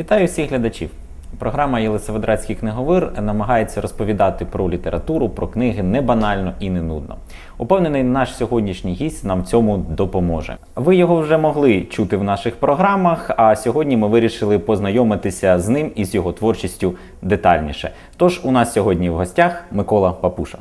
Вітаю всіх глядачів. Програма Єлисаветградський книговир намагається розповідати про літературу, про книги не банально і не нудно. Упевнений, наш сьогоднішній гість нам в цьому допоможе. Ви його вже могли чути в наших програмах, а сьогодні ми вирішили познайомитися з ним і з його творчістю детальніше. Тож у нас сьогодні в гостях Микола Папуша.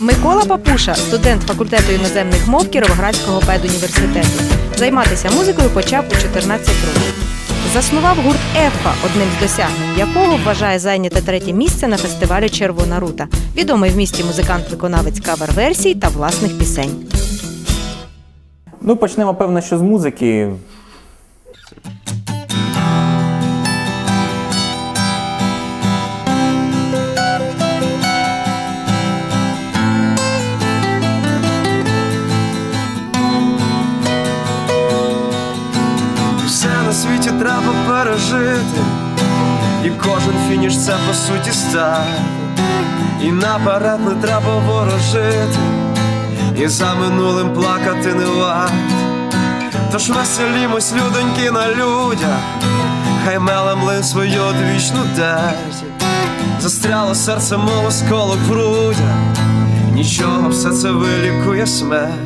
Микола Папуша, студент факультету іноземних мов Кіровоградського педуніверситету. Займатися музикою почав у 14 років. Заснував гурт Ефа, одним з досягнень якого вважає зайняте третє місце на фестивалі Червона рута. Відомий в місті музикант-виконавець кавер-версій та власних пісень. Ну, почнемо, певно, що з музики. Треба пережити, і кожен фініш це по суті старт. І наперед не треба ворожити, і за минулим плакати не варт. Тож веселімось, людоньки на людях, хай мелем свою одвічну дерть. Застряло серце, мов осколок в грудях, нічого, все це вилікує смерть.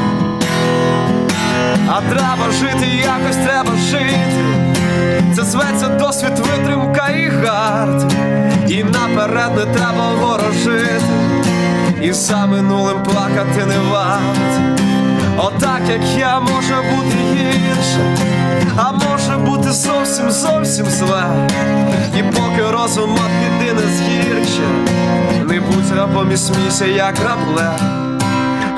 А треба жити, якось треба жити. Це зветься досвід, витримка і гард. І наперед не треба ворожити, і за минулим плакати не варт. Отак, як я може бути гірше, а може бути зовсім зовсім зле. І поки розум від біди не згірче, не будь рабом і смійся, як рабле.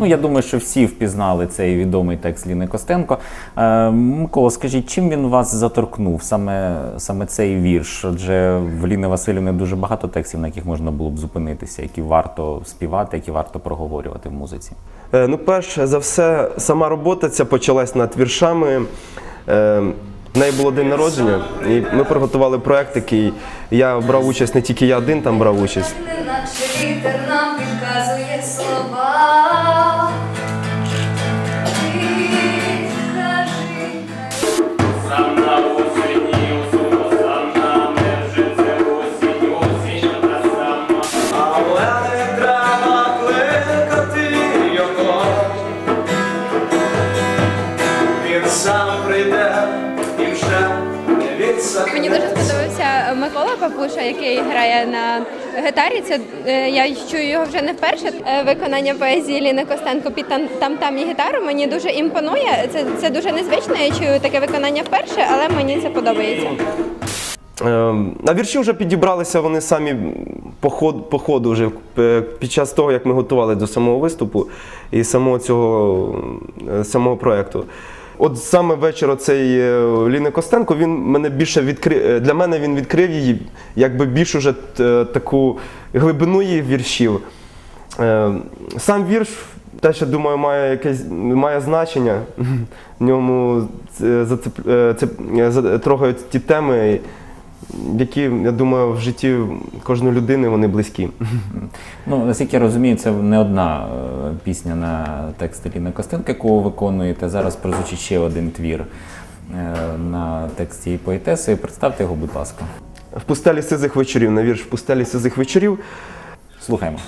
Ну, я думаю, що всі впізнали цей відомий текст Ліни Костенко. Е, Микола, скажіть, чим він вас заторкнув, саме, саме цей вірш? Адже в Ліни Васильівни дуже багато текстів, на яких можна було б зупинитися, які варто співати, які варто проговорювати в музиці. Е, Ну, перш за все, сама робота ця почалась над віршами. Е, В неї було день народження, і ми приготували проект, який я брав участь не тільки я один там брав участь. Above. Папуша, який грає на гітарі. Це е, я чую його вже не вперше. Е, Виконання поезії Ліни Костенко під там там, і гітару мені дуже імпонує. Це, це дуже незвично. Я чую таке виконання вперше, але мені це подобається. На вірші вже підібралися вони самі по ходу, по ходу вже е, під час того, як ми готували до самого виступу і самого цього е, самого проєкту. От саме вечір оцей е, Ліни Костенко, він мене більше відкрив. Для мене він відкрив її, якби більш уже е, таку глибину її віршів. Е, Сам вірш, теж що думаю, має якесь має значення. В ньому зацеп- е, це е, трогають ті теми, які, я думаю, в житті кожної людини вони близькі. Ну, наскільки я розумію, це не одна е, пісня на текст Ліни Костенко, яку ви виконуєте. Зараз прозвучить ще один твір е, на текст цієї поетеси. Представте його, будь ласка. В пустелі сизих вечорів, на вірш в пустелі сизих вечорів. Слухаємо.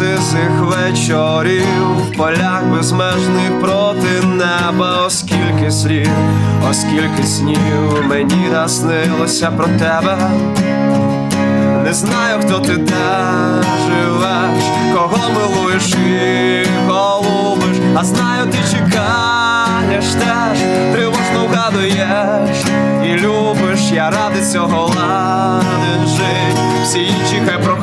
Вечорів в полях безмежних проти неба, оскільки слів, оскільки снів мені наснилося про тебе. Не знаю, хто ти де живеш, кого милуєш і голубиш, а знаю, ти чекаєш теж, тривожно вгадуєш і любиш, я радий цього ладен жить. Всі інші хай проходять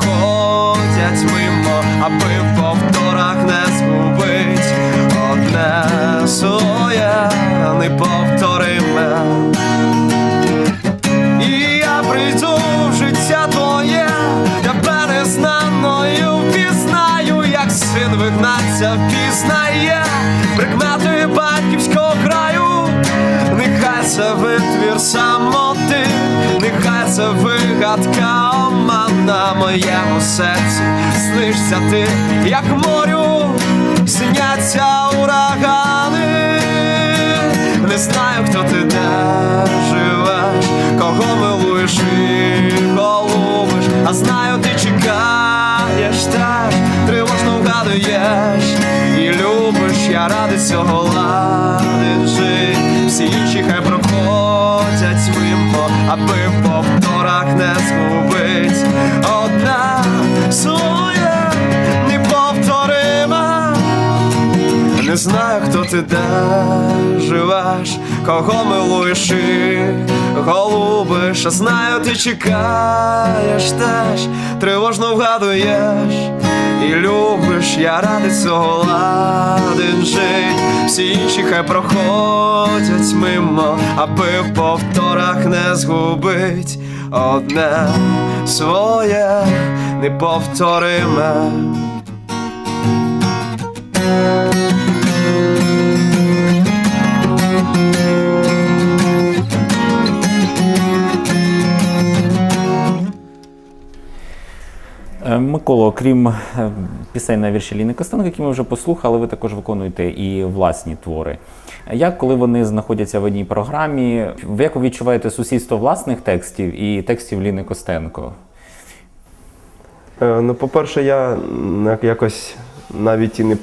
моєму серці, снишся ти, як морю, сняться урагани. Не знаю, хто ти де живеш, кого милуєш і голубиш, а знаю, ти чекаєш теж, тривожно вгадуєш і любиш, я радий цього ладен жить. Всі інші хай проходять мимо, аби повторах не згубить знаю, хто ти де живеш, кого милуєш і голубиш, а знаю, ти чекаєш теж, тривожно вгадуєш і любиш, я радий цього ладен жить. Всі інші хай проходять мимо, аби в повторах не згубить одне своє неповториме. Е, окрім е, пісень на вірші Ліни Костенко, які ми вже послухали, ви також виконуєте і власні твори. Як коли вони знаходяться в одній програмі, ви як ви відчуваєте сусідство власних текстів і текстів Ліни Костенко? Е, Ну, по-перше, я якось навіть і не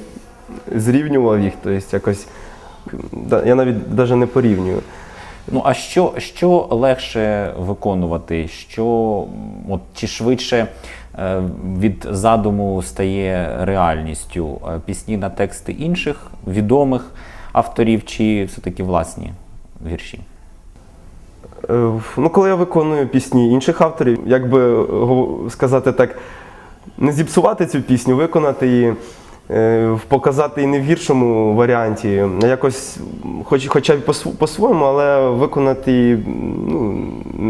зрівнював їх, тобто якось я навіть навіть не порівнюю. Ну а що, що легше виконувати? Що от, чи швидше від задуму стає реальністю? Е, Пісні на тексти інших відомих авторів, чи все-таки власні вірші? Е, Ну, коли я виконую пісні інших авторів, як би сказати так, не зіпсувати цю пісню, виконати її, е, показати її не в гіршому варіанті, якось, хоч, хоча б по-св- по-своєму, але виконати ну,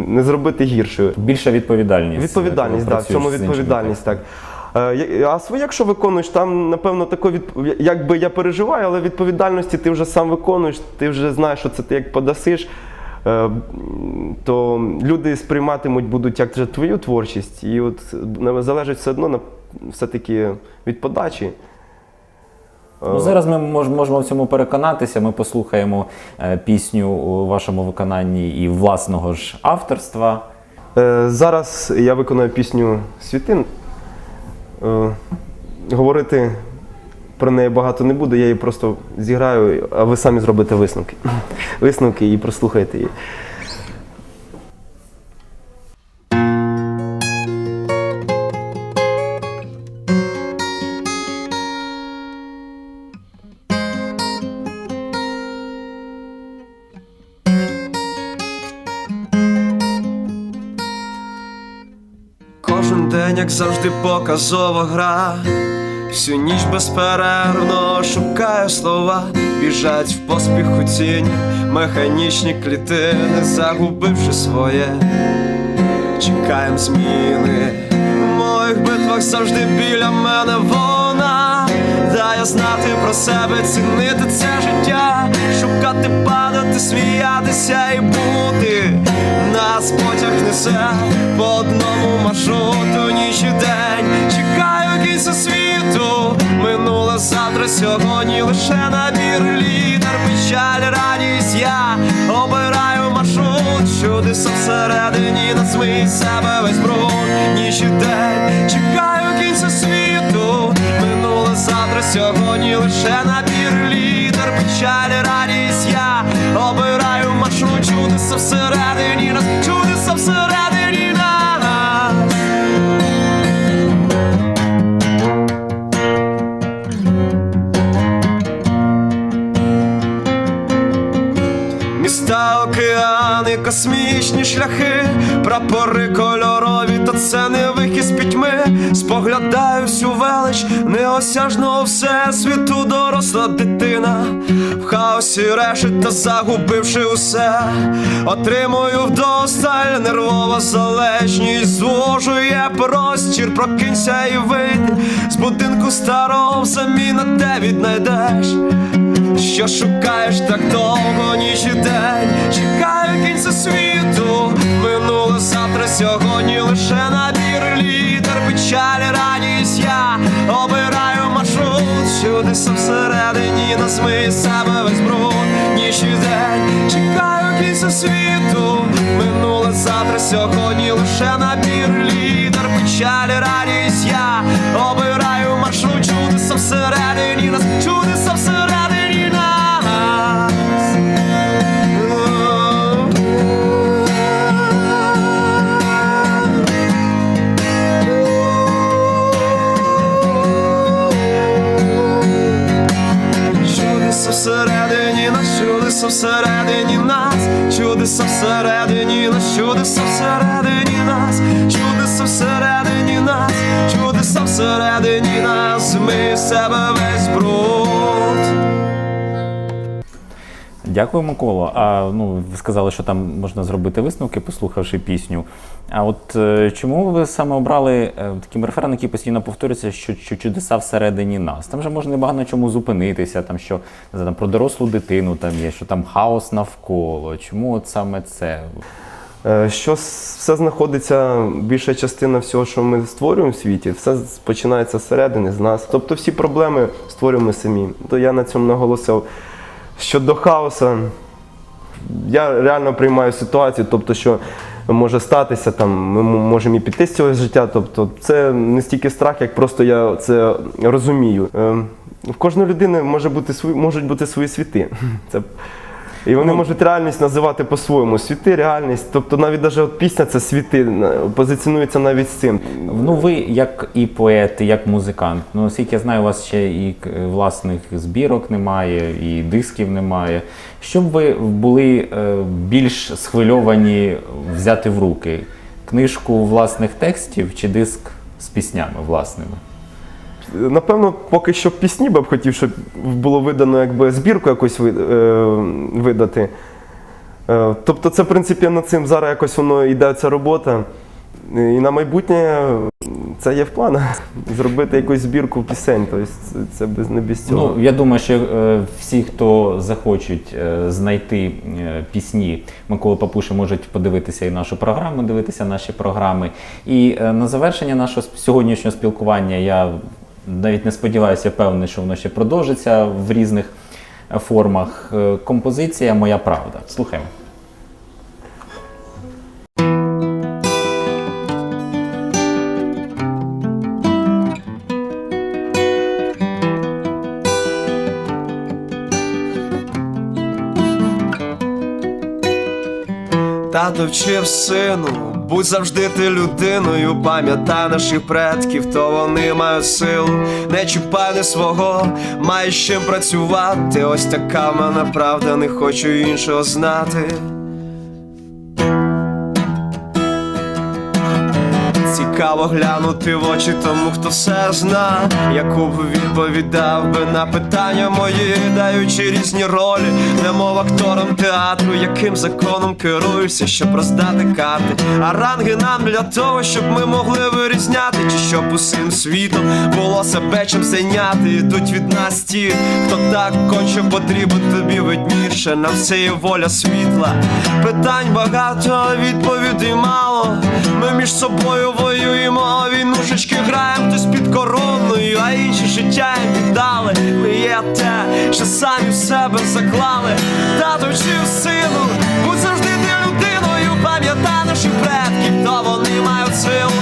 не зробити гіршою. Більша відповідальність. Відповідальність, так, в цьому відповідальність, так. Е, А своє, якщо виконуєш, там, напевно, тако від... якби я переживаю, але відповідальності ти вже сам виконуєш, ти вже знаєш, що це ти як подасиш, е, то люди сприйматимуть будуть як твою творчість. І от е, залежить все одно на, все-таки від подачі. Ну, зараз ми можемо в цьому переконатися. Ми послухаємо е, пісню у вашому виконанні і власного ж авторства. Е, Зараз я виконую пісню Світин. Говорити про неї багато не буду, я її просто зіграю, а ви самі зробите висновки. Висновки і прослухайте її. Кожен день, як завжди, показова гра. Всю ніч безперервно шукаю слова, біжать в поспіху тіні, механічні клітини, загубивши своє, чекаєм зміни. В моїх битвах завжди біля мене вона. Дає знати про себе, цінити це життя, шукати, падати, сміятися і бути. Нас потяг несе по одному Завтра, сьогодні лише набір Споглядаю всю велич неосяжного всесвіту, доросла дитина, в хаосі решет та загубивши усе, отримую вдосталь. Нервова залежність, звожує простір, прокинься і вийди з будинку старого, взамі на те віднайдеш. Що шукаєш так довго, ніч і день, чекаю кінця світу, минуле завтра, сьогодні лише набір літер, печалі, радість. Я обираю маршрут, чудеса всередині нас ми себе весь бруд, ніч і день, чекаю кінця світу, минуле завтра, сьогодні лише набір. Лідер, печалі, радість. Я обираю маршрут, чудеса всередині нас, чудеса Дякую, Миколо. А ну ви сказали, що там можна зробити висновки, послухавши пісню. А от е, чому ви саме обрали е, такий референ, який постійно повторюється, що, що чудеса всередині нас? Там же можна небагато на чому зупинитися, там що не знаю, там, про дорослу дитину там є, що там хаос навколо. Чому от саме це? Е, Що все знаходиться, більша частина всього, що ми створюємо в світі, все починається зсередини, з нас. Тобто всі проблеми створюємо самі. То я на цьому наголосив. Щодо хаоса, я реально приймаю ситуацію, тобто, що може статися, там, ми можемо і піти з цього життя. Тобто, це не стільки страх, як просто я це розумію. Е, В кожної людини може бути свої, можуть бути свої світи. Це і вони можуть реальність називати по-своєму. Світи, реальність. Тобто навіть даже от пісня це світи, позиціонується навіть з цим. Ну, ви як і поет, і як музикант. Ну, оскільки я знаю, у вас ще і власних збірок немає, і дисків немає. Щоб ви були е, більш схвильовані взяти в руки книжку власних текстів чи диск з піснями власними? Напевно, поки що пісні би б хотів, щоб було видано якби збірку якусь е, видати. Е, Тобто, це, в принципі, над цим зараз якось воно йде ця робота. І на майбутнє це є в планах зробити якусь збірку пісень. Тобто це, без не без цього. Ну, я думаю, що е, всі, хто захочуть знайти пісні Миколи Папуши, можуть подивитися і нашу програму, дивитися наші програми. І на завершення нашого сьогоднішнього спілкування я навіть не сподіваюся, певний, що воно ще продовжиться в різних формах. Е, Композиція Моя правда. Слухаємо. Тато вчив сину, будь завжди ти людиною, пам'ятай наших предків, то вони мають силу, не чіпай не свого, маєш чим працювати. Ось така в мене правда, не хочу іншого знати. Цікаво глянути в очі тому, хто все зна, яку б відповідав би на питання мої, даючи різні ролі, немов акторам театру, яким законом керуєшся, щоб роздати карти, а ранги нам для того, щоб ми могли вирізняти, чи щоб усім світом було себе чим зайняти. Ідуть від нас ті, хто так конче потрібен тобі видніше, на все є воля світла. Питань багато, відповідей мало. Ми між собою воюємо, а війнушечки граємо хтось під короною, а інші життя віддали. Ми є те, що самі в себе заклали. Тато чи сину, будь завжди ти людиною, пам'ятай наших предків, то вони мають силу,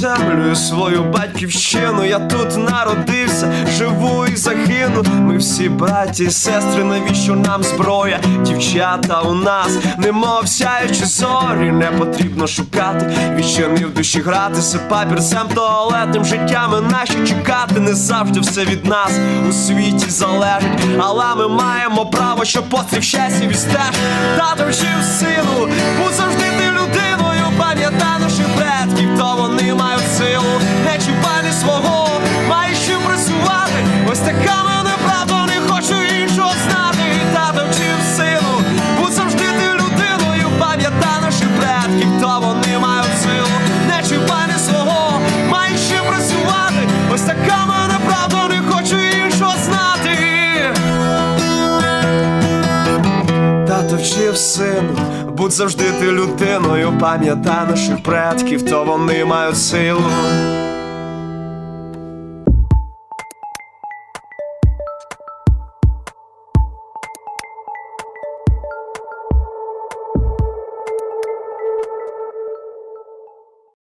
землю, свою батьківщину. Я тут народився, живу і загину. Ми всі браті і сестри, навіщо нам зброя? Дівчата у нас, немов сяючі зорі, не потрібно шукати. Відчини в душі гратися папірцем туалетним життями наші чекати. Не завжди все від нас у світі залежить, але ми маємо право, що постріл щастя відстежить. Тато вчив сину, будь завжди людиною, наших предків, то вони мають силу, не чіпай не свого, маєш чим працювати. Ось така мене правда, не хочу іншого знати. Тато вчив сину, будь завжди ти людиною, пам'ятай наших предків, то вони мають силу, не чіпай не свого, маєш чим працювати. Ось така мене правда, не хочу іншого знати. Тато вчив сину, будь завжди ти людиною, пам'ятай наших предків, то вони мають силу.